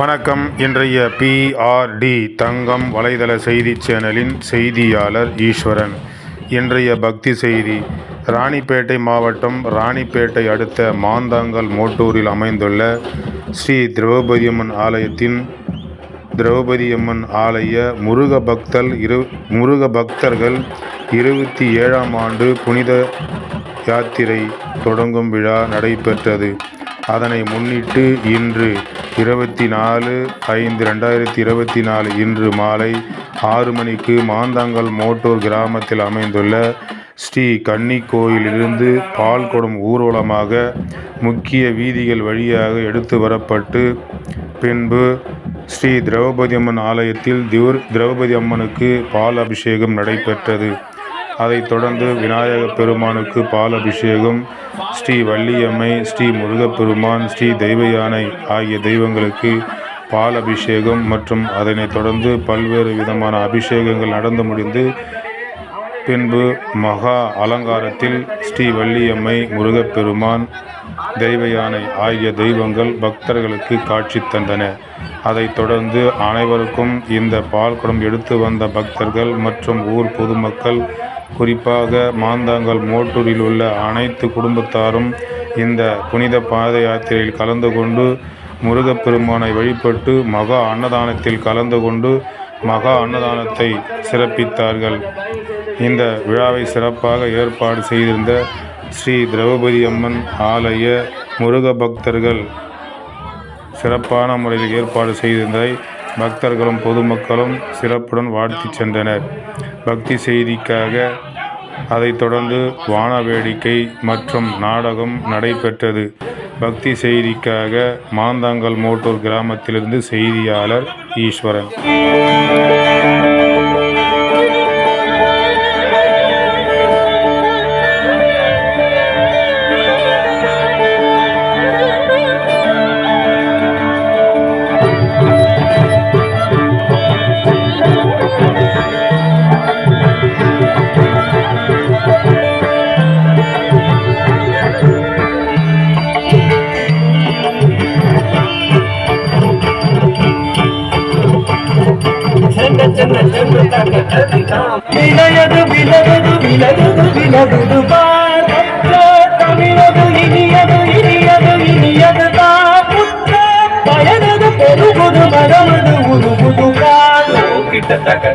வணக்கம். இன்றைய பிஆர்டி தங்கம் வலைதள செய்தி சேனலின் செய்தியாளர் ஈஸ்வரன். இன்றைய பக்தி செய்தி ராணிப்பேட்டை மாவட்டம் ராணிப்பேட்டை அடுத்த மாந்தாங்கல் மோட்டூரில் அமைந்துள்ள ஸ்ரீ திரௌபதியம்மன் ஆலயத்தின் திரௌபதியம்மன் ஆலய முருக பக்தல் இரு முருக பக்தர்கள் இருபத்தி ஏழாம் ஆண்டு புனித யாத்திரை தொடங்கும் விழா நடைபெற்றது. அதனை முன்னிட்டு இன்று இருபத்தி நாலு ஐந்து ரெண்டாயிரத்தி இருபத்தி நாலு இன்று மாலை ஆறு மணிக்கு மாந்தாங்கல் மோட்டூர் கிராமத்தில் அமைந்துள்ள ஸ்ரீ கன்னி பால் கொடும் ஊர்வலமாக முக்கிய வீதிகள் வழியாக எடுத்து வரப்பட்டு பின்பு ஸ்ரீ திரௌபதி அம்மன் ஆலயத்தில் திவர் திரௌபதி அம்மனுக்கு பால் அபிஷேகம் நடைபெற்றது. அதைத் தொடர்ந்து விநாயக பெருமானுக்கு பால் அபிஷேகம் ஸ்ரீ வள்ளியம்மை ஸ்ரீ முருகப்பெருமான் ஸ்ரீ தெய்வ யானை ஆகிய தெய்வங்களுக்கு பால் அபிஷேகம் மற்றும் அதனைத் தொடர்ந்து பல்வேறு விதமான அபிஷேகங்கள் நடந்து முடிந்து பின்பு மகா அலங்காரத்தில் ஸ்ரீ வள்ளியம்மை முருகப்பெருமான் தெய்வ யானை ஆகிய தெய்வங்கள் பக்தர்களுக்கு காட்சி தந்தன. அதைத் தொடர்ந்து அனைவருக்கும் இந்த பால் குடம் எடுத்து வந்த பக்தர்கள் மற்றும் ஊர் பொதுமக்கள் குறிப்பாக மாந்தாங்கல் மோட்டூரில் உள்ள அனைத்து குடும்பத்தாரும் இந்த புனித பாத யாத்திரையில் கலந்து கொண்டு முருகப்பெருமானை வழிபட்டு மகா அன்னதானத்தில் கலந்து கொண்டு மகா அன்னதானத்தை சிறப்பித்தார்கள். இந்த விழாவை சிறப்பாக ஏற்பாடு செய்திருந்த ஸ்ரீ திரௌபதி அம்மன் ஆலய முருக பக்தர்கள் சிறப்பான முறையில் ஏற்பாடு செய்திருந்ததை பக்தர்களும் பொதுமக்களும் சிறப்புடன் வாழ்த்தி சென்றனர். பக்தி செய்திக்காக அதைத் தொடர்ந்து வான வேடிக்கை மற்றும் நாடகம் நடைபெற்றது. பக்தி செய்திக்காக மாந்தாங்கல் மோட்டூர் கிராமத்திலிருந்து செய்தியாளர் ஈஸ்வரன். విలయదు విలగదు విలగదు విలగదు తమిళదు ఇనియదు ఇనియదు ఇనియదు పుత్ర పయనదు పెరుగుదు మరమదు ఉరుగుదు కాదు కిట తగ